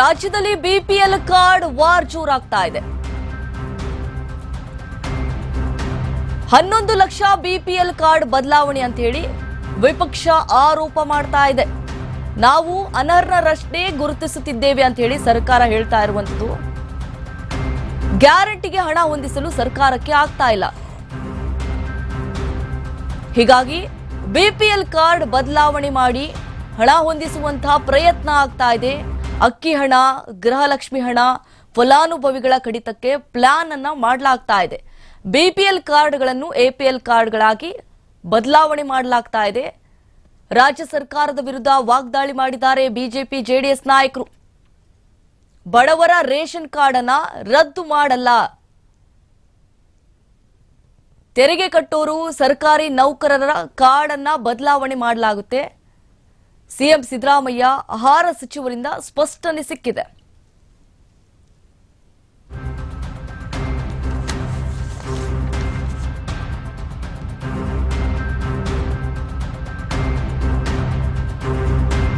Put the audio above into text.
ರಾಜ್ಯದಲ್ಲಿ BPL card war ಜೋರಾಗ್ತಾ ಇದೆ. ಹನ್ನೊಂದು ಲಕ್ಷ ಬಿಪಿಎಲ್ ಕಾರ್ಡ್ ಬದಲಾವಣೆ ಅಂತ ಹೇಳಿ ವಿಪಕ್ಷ ಆರೋಪ ಮಾಡ್ತಾ ಇದೆ. ನಾವು ಅನರ್ಹರಷ್ಟೇ ಗುರುತಿಸುತ್ತಿದ್ದೇವೆ ಅಂತ ಹೇಳಿ ಸರ್ಕಾರ ಹೇಳ್ತಾ ಇರುವಂತದ್ದು ಗ್ಯಾರಂಟಿಗೆ ಹಣ ಹೊಂದಿಸಲು ಸರ್ಕಾರಕ್ಕೆ ಆಗ್ತಾ ಇಲ್ಲ. ಹೀಗಾಗಿ ಬಿಪಿಎಲ್ ಕಾರ್ಡ್ ಬದಲಾವಣೆ ಮಾಡಿ ಹಣ ಹೊಂದಿಸುವಂತಹ ಪ್ರಯತ್ನ ಆಗ್ತಾ ಇದೆ. ಅಕ್ಕಿ ಹಣ, ಗೃಹಲಕ್ಷ್ಮಿ ಹಣ, ಫಲಾನುಭವಿಗಳ ಕಡಿತಕ್ಕೆ ಪ್ಲಾನ್ ಅನ್ನ ಮಾಡಲಾಗ್ತಾ ಇದೆ. ಬಿಪಿಎಲ್ ಕಾರ್ಡ್ಗಳನ್ನು ಎಪಿಎಲ್ ಕಾರ್ಡ್ಗಳಾಗಿ ಬದಲಾವಣೆ ಮಾಡಲಾಗ್ತಾ ಇದೆ. ರಾಜ್ಯ ಸರ್ಕಾರದ ವಿರುದ್ಧ ವಾಗ್ದಾಳಿ ಮಾಡಿದ್ದಾರೆ ಬಿಜೆಪಿ ಜೆಡಿಎಸ್ ನಾಯಕರು. ಬಡವರ ರೇಷನ್ ಕಾರ್ಡ್ ಅನ್ನ ರದ್ದು ಮಾಡಲ್ಲ. ತೆರಿಗೆ ಕಟ್ಟೋರು, ಸರ್ಕಾರಿ ನೌಕರರ ಕಾರ್ಡ್ ಅನ್ನ ಬದಲಾವಣೆ ಮಾಡಲಾಗುತ್ತೆ. ಸಿಎಂ ಸಿದ್ದರಾಮಯ್ಯ ಆಹಾರ ಸಚಿವರಿಂದ ಸ್ಪಷ್ಟನೆ ಸಿಕ್ಕಿದೆ.